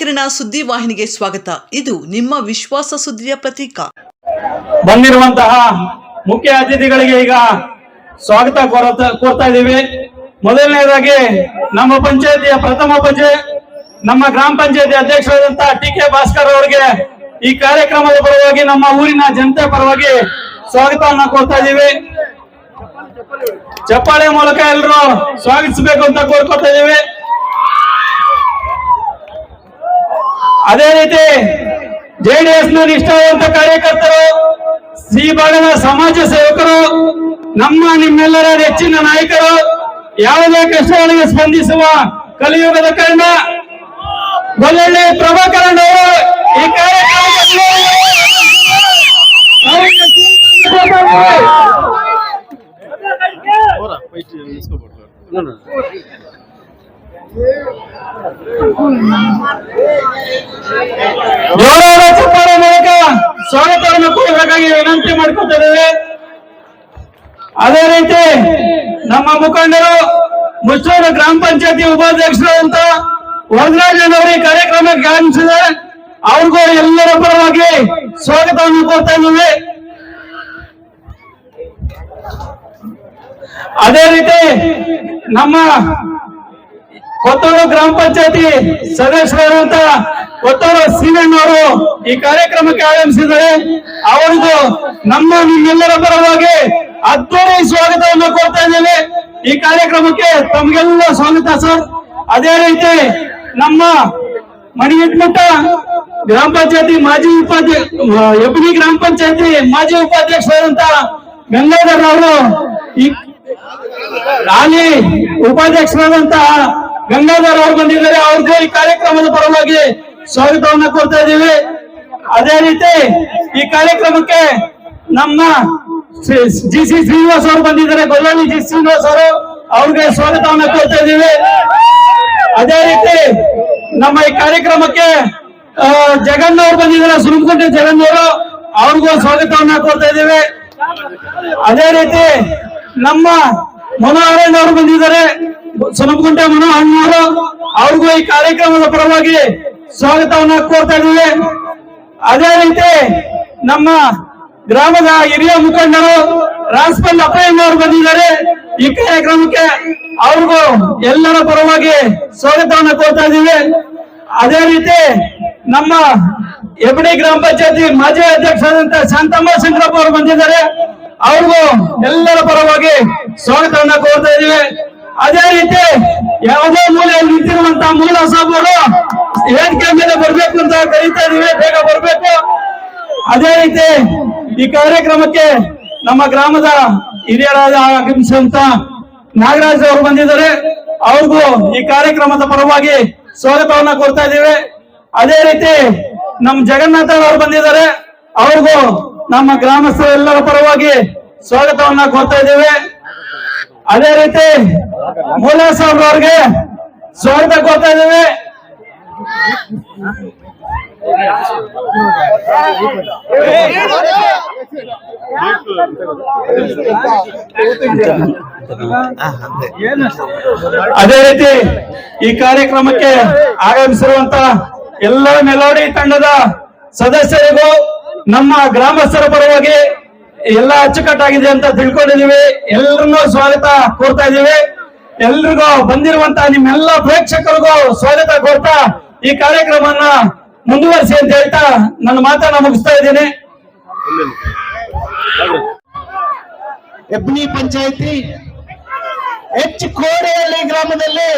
ಕಿರಣ ಸುದ್ದಿ ವಾಹಿನಿಗೆ ಸ್ವಾಗತ. ಇದು ನಿಮ್ಮ ವಿಶ್ವಾಸ ಸುದ್ದಿಯ ಪ್ರತೀಕ. ಬಂದಿರುವಂತಹ ಮುಖ್ಯ ಅತಿಥಿಗಳಿಗೆ ಈಗ ಸ್ವಾಗತ ಕೋರತ ಇದ್ದೀವಿ. ಮೊದಲನೇದಾಗಿ ನಮ್ಮ ಪಂಚಾಯತಿಯ ಪ್ರಥಮ ಪಂಚಾಯತ್ ನಮ್ಮ ಗ್ರಾಮ ಪಂಚಾಯತಿ ಅಧ್ಯಕ್ಷರಾದಂತಹ ಟಿ ಕೆ ಭಾಸ್ಕರ್ ಅವರಿಗೆ ಈ ಕಾರ್ಯಕ್ರಮದ ಪರವಾಗಿ ನಮ್ಮ ಊರಿನ ಜನತೆ ಪರವಾಗಿ ಸ್ವಾಗತವನ್ನ ಕೋರ್ತಾ ಇದ್ದೀವಿ. ಚಪ್ಪಾಳೆ ಮೂಲಕ ಎಲ್ಲರೂ ಸ್ವಾಗತಿಸಬೇಕು ಅಂತ ಕೋರ್ಕೊತಾ ಇದ್ದೀವಿ. ಅದೇ ರೀತಿ ಜೆಡಿಎಸ್ನ ನಿಷ್ಠಾವಂತ ಕಾರ್ಯಕರ್ತರು ಸಿ ಭಾಗದ ಸಮಾಜ ಸೇವಕರು, ನಮ್ಮ ನಿಮ್ಮೆಲ್ಲರ ನೆಚ್ಚಿನ ನಾಯಕರು, ಯಾವುದೇ ಕಷ್ಟಗಳಿಗೆ ಸ್ಪಂದಿಸುವ ಕಲಿಯುಗದ ಕರ್ಣ ಗೊಲ್ಲಳ್ಳಿ ಪ್ರಭಾಕರನ್ ಅವರು ಈ ಕಾರ್ಯಕ್ರಮದಲ್ಲಿ ಜೋರಾದ ಚಪ್ಪಾಳೆ ಮೂಲಕ ಸ್ವಾಗತವನ್ನು ಕೋರಬೇಕಾಗಿ ವಿನಂತಿ ಮಾಡ್ಕೊತಿದ್ದೇವೆ ಅದೇ ರೀತಿ ನಮ್ಮ ಮುಖಂಡರು ಮುಚ್ಚೂರು ಗ್ರಾಮ ಪಂಚಾಯತಿ ಉಪಾಧ್ಯಕ್ಷರಾದಂತ ವರದರಾಜನ್ ಅವರು ಕಾರ್ಯಕ್ರಮಕ್ಕೆ ಆಗಮಿಸಿದೆ ಅವ್ರಿಗೂ ಎಲ್ಲರ ಪರವಾಗಿ ಸ್ವಾಗತವನ್ನು ಕೋರ್ತಾ ಇದ್ದೀವಿ. ಅದೇ ರೀತಿ ನಮ್ಮ ಕೊತ್ತೂರು ಗ್ರಾಮ ಪಂಚಾಯತಿ ಸದಸ್ಯರಾದಂತ ಕೊತ್ತೂರು ಸೀನಣ್ಣ ಅವರು ಈ ಕಾರ್ಯಕ್ರಮಕ್ಕೆ ಆಗಮಿಸಿದ್ದಾರೆ. ಅವರಿಗೂ ನಮ್ಮ ನಿಮ್ಮೆಲ್ಲರ ಪರವಾಗಿ ಅದ್ದೂರಿ ಸ್ವಾಗತವನ್ನು ಕೊಡ್ತಾ ಇದ್ದೇವೆ ಈ ಕಾರ್ಯಕ್ರಮಕ್ಕೆ ತಮಗೆಲ್ಲ ಸ್ವಾಗತ ಸರ್. ಅದೇ ರೀತಿ ನಮ್ಮ ಮಣಿಗಿಟ್ಮುಟ್ಟ ಗ್ರಾಮ ಪಂಚಾಯತಿ ಮಾಜಿ ಉಪಾಧ್ಯಕ್ಷ ಎಬ್ನಿ ಗ್ರಾಮ ಪಂಚಾಯತಿ ಮಾಜಿ ಉಪಾಧ್ಯಕ್ಷರಾದಂತ ಗಂಗಾಧರ್ ಅವರು ಈ ಉಪಾಧ್ಯಕ್ಷರಾದಂತಹ ಗಂಗಾಧರ್ ಅವರು ಬಂದಿದ್ದಾರೆ, ಅವ್ರಿಗೂ ಈ ಕಾರ್ಯಕ್ರಮದ ಪರವಾಗಿ ಸ್ವಾಗತವನ್ನ ಕೊಡ್ತಾ ಇದ್ದೀವಿ. ಅದೇ ರೀತಿ ಈ ಕಾರ್ಯಕ್ರಮಕ್ಕೆ ನಮ್ಮ ಜಿ ಸಿ ಶ್ರೀನಿವಾಸ್ ಅವರು ಬಂದಿದ್ದಾರೆ ಗೊಲ್ಲಳ್ಳಿ ಜಿ ಶ್ರೀನಿವಾಸ್ ಅವರು ಅವ್ರಿಗೆ ಸ್ವಾಗತವನ್ನ ಕೊಡ್ತಾ ಇದ್ದೀವಿ. ಅದೇ ರೀತಿ ನಮ್ಮ ಈ ಕಾರ್ಯಕ್ರಮಕ್ಕೆ ಜಗನ್ ಅವರು ಬಂದಿದ್ದಾರೆ ಸುರಮಕುಂಟೆ ಜಗನ್ ಅವರು ಅವ್ರಿಗೂ ಸ್ವಾಗತವನ್ನ ಕೊಡ್ತಾ ಇದ್ದೀವಿ. ಅದೇ ರೀತಿ ನಮ್ಮ ಮನೋಹರಣ್ಣ ಅವರು ಬಂದಿದ್ದಾರೆ. ಸುನಮಗುಂಟೆ ಮನೋಹರಣ್ಣವರು ಅವ್ರಿಗೂ ಈ ಕಾರ್ಯಕ್ರಮದ ಪರವಾಗಿ ಸ್ವಾಗತವನ್ನ ಕೋರ್ತಾ ಇದ್ದೀವಿ. ಅದೇ ರೀತಿ ನಮ್ಮ ಗ್ರಾಮದ ಹಿರಿಯ ಮುಖಂಡರು ರಾಸ್ಪಲ್ ಅಪ್ಪಯ್ಯನವರು ಬಂದಿದ್ದಾರೆ. ಈ ಕಾರ್ಯಕ್ರಮಕ್ಕೆ ಅವ್ರಿಗೂ ಎಲ್ಲರ ಪರವಾಗಿ ಸ್ವಾಗತವನ್ನ ಕೋರ್ತಾ ಇದ್ದೀವಿ. ಅದೇ ರೀತಿ ನಮ್ಮ ಎಬಡಿ ಗ್ರಾಮ ಪಂಚಾಯತಿ ಮಾಜಿ ಅಧ್ಯಕ್ಷರಾದಂತ ಶಾಂತಮ್ಮ ಶಂಕರಪ್ಪ ಅವರು ಬಂದಿದ್ದಾರೆ. ಅವ್ರಿಗೂ ಎಲ್ಲರ ಪರವಾಗಿ ಸ್ವಾಗತವನ್ನ ಕೋರ್ತಾ ಇದೀವಿ ಅದೇ ರೀತಿ ಯಾವುದೇ ಮೂಲೆಯಲ್ಲಿ ನಿಂತಿರುವಂತಹ ಮೂಲ ಸಾಬರು ವೇದಿಕೆ ಮೇಲೆ ಬರ್ಬೇಕು ಅಂತ ಕರೀತಾ ಇದೀವಿ ಬೇಗ ಬರ್ಬೇಕು. ಅದೇ ರೀತಿ ಈ ಕಾರ್ಯಕ್ರಮಕ್ಕೆ ನಮ್ಮ ಗ್ರಾಮದ ಹಿರಿಯರಾದ ಆಗಮಿಸಿದಂತ ನಾಗರಾಜ್ ಅವರು ಬಂದಿದ್ದಾರೆ. ಅವ್ರಿಗೂ ಈ ಕಾರ್ಯಕ್ರಮದ ಪರವಾಗಿ ಸ್ವಾಗತವನ್ನ ಕೊಡ್ತಾ ಇದ್ದೀವಿ. ಅದೇ ರೀತಿ ನಮ್ಮ ಜಗನ್ನಾಥ ಅವರು ಬಂದಿದ್ದಾರೆ. ಅವ್ರಿಗೂ ನಮ್ಮ ಗ್ರಾಮಸ್ಥರೆಲ್ಲರ ಪರವಾಗಿ ಸ್ವಾಗತವನ್ನ ಕೊಡ್ತಾ ಇದ್ದೀವಿ. ಅದೇ ರೀತಿ ಮೂಲ ಸಾಹೇಬ್ ಅವ್ರಿಗೆ ಸ್ವಾಗತ ಕೊಡ್ತಾ ಇದ್ದೀವಿ. ಅದೇ ರೀತಿ ಈ ಕಾರ್ಯಕ್ರಮಕ್ಕೆ ಆಗಮಿಸಿರುವಂತ ಎಲ್ಲ ಮೆಲೋಡಿ ತಂಡದ ಸದಸ್ಯರಿಗೂ ನಮ್ಮ ಗ್ರಾಮಸ್ಥರ ಪರವಾಗಿ ಎಲ್ಲ ಅಚ್ಚುಕಟ್ಟಾಗಿದೆ ಅಂತ ತಿಳ್ಕೊಂಡಿದೀವಿ ಎಲ್ಲರನ್ನೂ ಸ್ವಾಗತ ಕೋರ್ತಾ ಇದೀವಿ ಎಲ್ರಿಗೂ ಬಂದಿರುವಂತ ನಿಮ್ಮೆಲ್ಲ ಪ್ರೇಕ್ಷಕರಿಗೂ ಸ್ವಾಗತ ಕೋರ್ತಾ ಈ ಕಾರ್ಯಕ್ರಮವನ್ನ ಮುಂದುವರಿಸಿ ಅಂತ ಹೇಳ್ತಾ ನನ್ನ ಮಾತನ್ನ ಮುಗಿಸ್ತಾ ಇದ್ದೀನಿ. ಎಬ್ನಿ ಪಂಚಾಯತಿ ಹೆಚ್ಚು ಕೋಡೆಹಳ್ಳಿ ಗ್ರಾಮದಲ್ಲಿ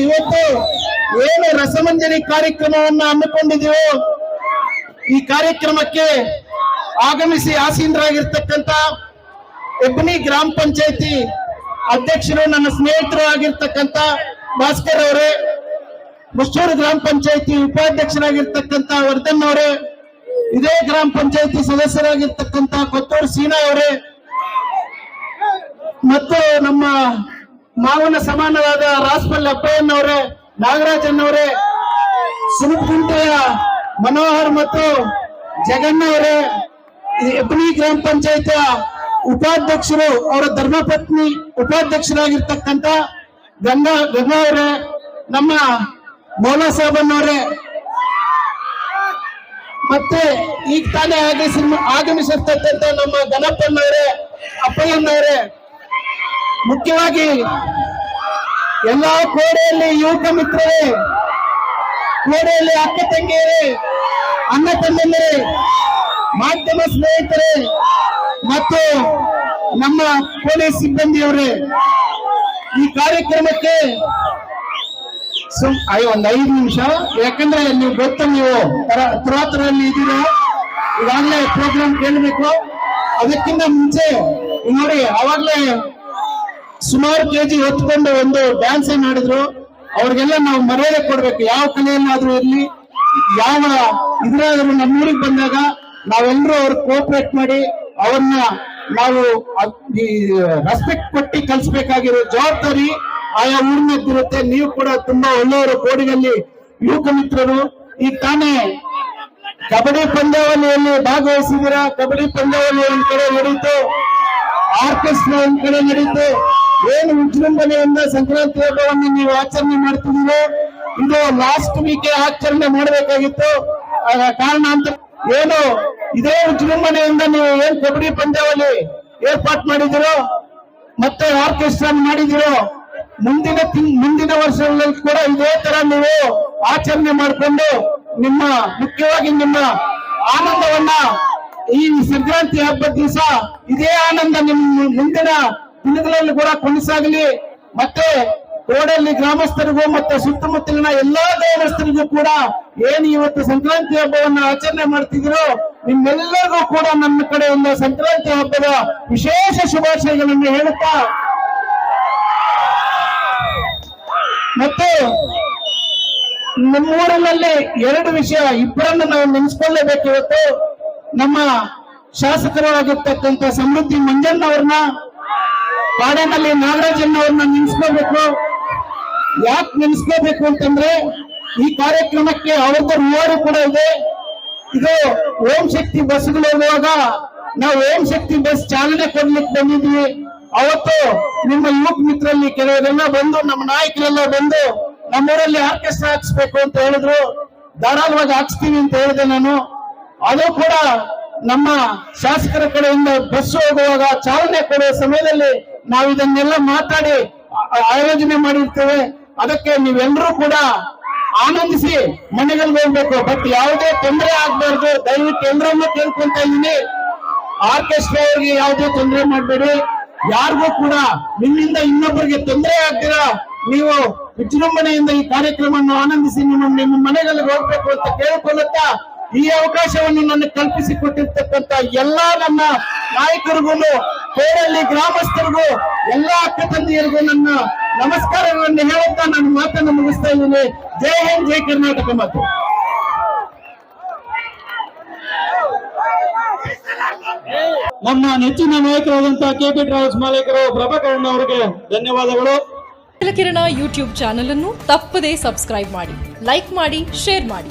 ಇವತ್ತು ಏನು ರಸಮಂಜರಿ ಕಾರ್ಯಕ್ರಮವನ್ನ ಹಮ್ಮಿಕೊಂಡಿದೆಯೋ ಈ ಕಾರ್ಯಕ್ರಮಕ್ಕೆ ಆಗಮಿಸಿ ಆಸೀನರಾಗಿರ್ತಕ್ಕಂಥ ಎಬ್ನಿ ಗ್ರಾಮ ಪಂಚಾಯತಿ ಅಧ್ಯಕ್ಷರು, ನನ್ನ ಸ್ನೇಹಿತರು ಆಗಿರ್ತಕ್ಕಂಥ ಭಾಸ್ಕರ್ ಅವರೇ ಮುಷ್ಟೂರು ಗ್ರಾಮ ಪಂಚಾಯತಿ ಉಪಾಧ್ಯಕ್ಷರಾಗಿರ್ತಕ್ಕಂಥ ವರ್ಧನ್ ಅವರೇ, ಇದೇ ಗ್ರಾಮ ಪಂಚಾಯತಿ ಸದಸ್ಯರಾಗಿರ್ತಕ್ಕಂಥ ಕೊತ್ತೂರು ಸೀನಾ ಅವರೇ, ಮತ್ತು ನಮ್ಮ ಮಾವನ ಸಮಾನರಾದ ರಾಸ್ಪಲ್ ಅಪ್ಪಯ್ಯನವರೇ ನಾಗರಾಜನ್ನವರೇ ಸುನಗುಂಟೆಯ ಮನೋಹರ್ ಮತ್ತು ಜಗನ್ನ ಅವರೇ ಎಬ್ನಿ ಗ್ರಾಮ ಪಂಚಾಯತ್ ಉಪಾಧ್ಯಕ್ಷರು, ಅವರ ಧರ್ಮಪತ್ನಿ ಉಪಾಧ್ಯಕ್ಷರಾಗಿರ್ತಕ್ಕಂಥ ಗಂಗಾ ಗಂಗಾ ಅವರೇ, ನಮ್ಮ ಮೌಲಾ ಸಾಹೇಬನ್ನವರೇ ಮತ್ತೆ ಈಗ ತಾನೇ ಆಗಮಿಸಿ ಆಗಮಿಸಿರ್ತಕ್ಕಂಥ ನಮ್ಮ ಗಣಪ್ಪನವರೇ ಅಪ್ಪಯ್ಯನವರೇ. ಮುಖ್ಯವಾಗಿ ಎಲ್ಲಾ ಕೋಡೆಯಲ್ಲಿ ಯುವಕ ಮಿತ್ರರೇ ಕೋಡೆಯಲ್ಲಿ ಅಕ್ಕ ತಂಗಿಯರೇ, ಅಣ್ಣ ತಮ್ಮಂದಿರೇ, ಮಾಧ್ಯಮ ಸ್ನೇಹಿತರೇ, ಮತ್ತು ನಮ್ಮ ಪೊಲೀಸ್ ಸಿಬ್ಬಂದಿಯವರೇ, ಈ ಕಾರ್ಯಕ್ರಮಕ್ಕೆ ಒಂದ್ ಐದು ನಿಮಿಷ. ಯಾಕಂದ್ರೆ ನೀವು ಗೊತ್ತು, ನೀವು ತರಾತರಲ್ಲಿ ಇದ್ದೀರಾ? ಈಗಾಗಲೇ ಪ್ರೋಗ್ರಾಮ್ ಕೇಳಬೇಕು. ಅದಕ್ಕಿಂತ ಮುಂಚೆ, ನೋಡಿ, ಅವಾಗ್ಲೇ ಸುಮಾರು ಕೆಜಿ ಹೊತ್ಕೊಂಡು ಒಂದು ಡ್ಯಾನ್ಸ್ ಮಾಡಿದ್ರು ಅವ್ರಿಗೆಲ್ಲ ನಾವು ಮರ್ಯಾದೆ ಕೊಡ್ಬೇಕು. ಯಾವ ಕಲೆಯಲ್ಲಾದ್ರೂ ಇರ್ಲಿ, ಯಾವ ಇದ್ರಾದ್ರೂ ನಮ್ಮೂರಿಗೆ ಬಂದಾಗ ನಾವೆಲ್ಲರೂ ಅವ್ರ ಕೋಪರೇಟ್ ಮಾಡಿ ಅವ್ರನ್ನ ನಾವು ಈ ರೆಸ್ಪೆಕ್ಟ್ ಕೊಟ್ಟು ಕಲಿಸ್ಬೇಕಾಗಿರೋ ಜವಾಬ್ದಾರಿ ಆಯಾ ಊರಿನದ್ದಿರುತ್ತೆ ನೀವು ಕೂಡ ತುಂಬಾ ಒಳ್ಳೆಯವರು ಕೋಡಿನಲ್ಲಿ ಯುವಕ ಮಿತ್ರರು. ಈ ತಾನೇ ಕಬಡ್ಡಿ ಪಂದ್ಯಾವಳಿಯಲ್ಲಿ ಭಾಗವಹಿಸಿದಿರ ಕಬಡ್ಡಿ ಪಂದ್ಯಾವಳಿ ಒಂದ್ ಕಡೆ ನಡೀತು. ಆರ್ಕೆಸ್ಟ್ರಾ ಒಂದ್ ಕಡೆ ನಡೀತು. ಏನು ವಿಜೃಂಭಣೆಯಿಂದ ಸಂಕ್ರಾಂತಿ ಹಬ್ಬವನ್ನು ನೀವು ಆಚರಣೆ ಮಾಡ್ತಿದ್ದೀರೋ, ಇದು ಲಾಸ್ಟ್ ವೀಕ್ ಆಚರಣೆ ಮಾಡಬೇಕಾಗಿತ್ತು. ಕಾರಣ ಅಂತ ಏನು? ಇದೇ ವಿಜೃಂಭಣೆಯಿಂದ ನೀವು ಏನ್ ಕಬಡ್ಡಿ ಪಂದ್ಯಾವಳಿ ಏರ್ಪಾಟ್ ಮಾಡಿದಿರೋ ಮತ್ತೆ ಆರ್ಕೆಸ್ಟ್ರಾ ಮಾಡಿದಿರೋ ಮುಂದಿನ ಮುಂದಿನ ವರ್ಷಗಳಲ್ಲಿ ಕೂಡ ಇದೇ ತರ ನೀವು ಆಚರಣೆ ಮಾಡಿಕೊಂಡು ನಿಮ್ಮ, ಮುಖ್ಯವಾಗಿ ನಿಮ್ಮ ಆನಂದವನ್ನ ಈ ಸಂಕ್ರಾಂತಿ ಹಬ್ಬದ ದಿವಸ ಇದೇ ಆನಂದ ನಿಮ್ಮ ಮುಂದಿನ ದಿನಗಳಲ್ಲಿ ಕೂಡ ಕೊನಸಾಗಲಿ ಮತ್ತೆ ಕೋಡಲ್ಲಿ ಗ್ರಾಮಸ್ಥರಿಗೂ ಮತ್ತೆ ಸುತ್ತಮುತ್ತಲಿನ ಎಲ್ಲಾ ದೇವಸ್ಥರಿಗೂ ಕೂಡ ಏನು ಇವತ್ತು ಸಂಕ್ರಾಂತಿ ಹಬ್ಬವನ್ನ ಆಚರಣೆ ಮಾಡ್ತಿದ್ದೀರೋ ನಿಮ್ಮೆಲ್ಲರಿಗೂ ಕೂಡ ನನ್ನ ಕಡೆಯಿಂದ ಸಂಕ್ರಾಂತಿ ಹಬ್ಬದ ವಿಶೇಷ ಶುಭಾಶಯಗಳನ್ನು ಹೇಳುತ್ತಾ. ಮತ್ತು ನಮ್ಮೂರಿನಲ್ಲಿ ಎರಡು ವಿಷಯ ಇಬ್ಬರನ್ನು ನಾವು ನೆನೆಸ್ಕೊಳ್ಳೇಬೇಕಿವತ್ತು ನಮ್ಮ ಶಾಸಕರಾಗಿರ್ತಕ್ಕಂಥ ಸಮೃದ್ಧಿ ಮಂಜಣ್ಣ ಮಂಜಣ್ಣವ್ರನ್ನ ಕಾಡಿನಲ್ಲಿ ನಾಗರಾಜಣ್ಣವ್ರನ್ನ ನೆನೆಸ್ಕೋಬೇಕು ಯಾಕೆ ನೆನೆಸ್ಕೋಬೇಕು ಅಂತಂದ್ರೆ, ಈ ಕಾರ್ಯಕ್ರಮಕ್ಕೆ ಅವ್ರದ್ದು ರಿವಾರ್ಡ್ ಕೂಡ ಇದೆ. ಇದು ಓಂ ಶಕ್ತಿ ಬಸ್ಗಳು ಹೋಗುವಾಗ ನಾವು ಓಂ ಶಕ್ತಿ ಬಸ್ ಚಾಲನೆ ಕೊಡ್ಲಿಕ್ಕೆ ಬಂದಿದ್ವಿ. ಅವತ್ತು ನಿಮ್ಮ ಯುವಕ ಮಿತ್ರರಲ್ಲಿ ಕೆಲವರೆಲ್ಲ ಬಂದು, ನಮ್ಮ ನಾಯಕರೆಲ್ಲ ಬಂದು ನಮ್ಮೂರಲ್ಲಿ ಆರ್ಕೆಸ್ಟ್ರಾ ಹಾಕ್ಸ್ಬೇಕು ಅಂತ ಹೇಳಿದ್ರು. ಧಾರಾಳವಾಗಿ ಹಾಕ್ಸ್ತೀವಿ ಅಂತ ಹೇಳಿದೆ ನಾನು. ಅದು ಕೂಡ ನಮ್ಮ ಶಾಸಕರ ಕಡೆಯಿಂದ ಬಸ್ ಹೋಗುವಾಗ ಚಾಲನೆ ಕೊಡುವ ಸಮಯದಲ್ಲಿ ನಾವು ಇದನ್ನೆಲ್ಲ ಮಾತಾಡಿ ಆಯೋಜನೆ ಮಾಡಿರ್ತೇವೆ. ಅದಕ್ಕೆ ನೀವೆಲ್ಲರೂ ಕೂಡ ಆನಂದಿಸಿ ಮನೆಗಳಿಗೆ ಹೋಗ್ಬೇಕು. ಬಟ್ ಯಾವುದೇ ತೊಂದರೆ ಆಗ್ಬಾರ್ದು. ದಯವಿಟ್ಟು ಎಲ್ಲರನ್ನೂ ಕೇಳ್ಕೊಂತ ಇದ್ದೀನಿ. ಆರ್ಕೆಸ್ಟ್ರಾ ಅವರಿಗೆ ಯಾವುದೇ ತೊಂದರೆ ಮಾಡಬೇಡಿ. ಯಾರಿಗೂ ಕೂಡ ನಿಮ್ಮಿಂದ ಇನ್ನೊಬ್ಬರಿಗೆ ತೊಂದರೆ ಆಗ್ತೀರಾ ನೀವು ವಿಜೃಂಭಣೆಯಿಂದ ಈ ಕಾರ್ಯಕ್ರಮವನ್ನು ಆನಂದಿಸಿ ನಿಮ್ಮ ನಿಮ್ಮ ಮನೆಗಳಿಗೆ ಹೋಗ್ಬೇಕು ಅಂತ ಕೇಳಿಕೊಳ್ಳುತ್ತಾ ಈ ಅವಕಾಶವನ್ನು ನನಗೆ ಕಲ್ಪಿಸಿಕೊಟ್ಟಿರ್ತಕ್ಕಂತ ಎಲ್ಲಾ ನನ್ನ ನಾಯಕರಿಗೂ ಕೋರಲ್ಲಿ ಗ್ರಾಮಸ್ಥರಿಗೂ ಎಲ್ಲಾ ಅಕ್ಕ ತಂದೆಯರಿಗೂ ನನ್ನ ನಮಸ್ಕಾರಗಳನ್ನು ಹೇಳುತ್ತಾ ನನ್ನ ಮಾತನ್ನು ಮುಗಿಸ್ತಾ ಇದ್ದೀನಿ. ಜೈ ಹಿಂದ್ ಜೈ ಕರ್ನಾಟಕ ಮಾತು. ನಮ್ಮ ನೆಚ್ಚಿನ ನಾಯಕರಾದಂತಹ ಕೆ ಪಿ ಟ್ರಾವೆಲ್ಸ್ ಮಾಲೀಕರು ಪ್ರಭಾಕರಣ್ಣ ಅವರಿಗೆ ಧನ್ಯವಾದಗಳು. ಕಿರಣ ಯೂಟ್ಯೂಬ್ ಚಾನೆಲ್ ಅನ್ನು ತಪ್ಪದೇ ಸಬ್ಸ್ಕ್ರೈಬ್ ಮಾಡಿ ಲೈಕ್ ಮಾಡಿ ಶೇರ್ ಮಾಡಿ.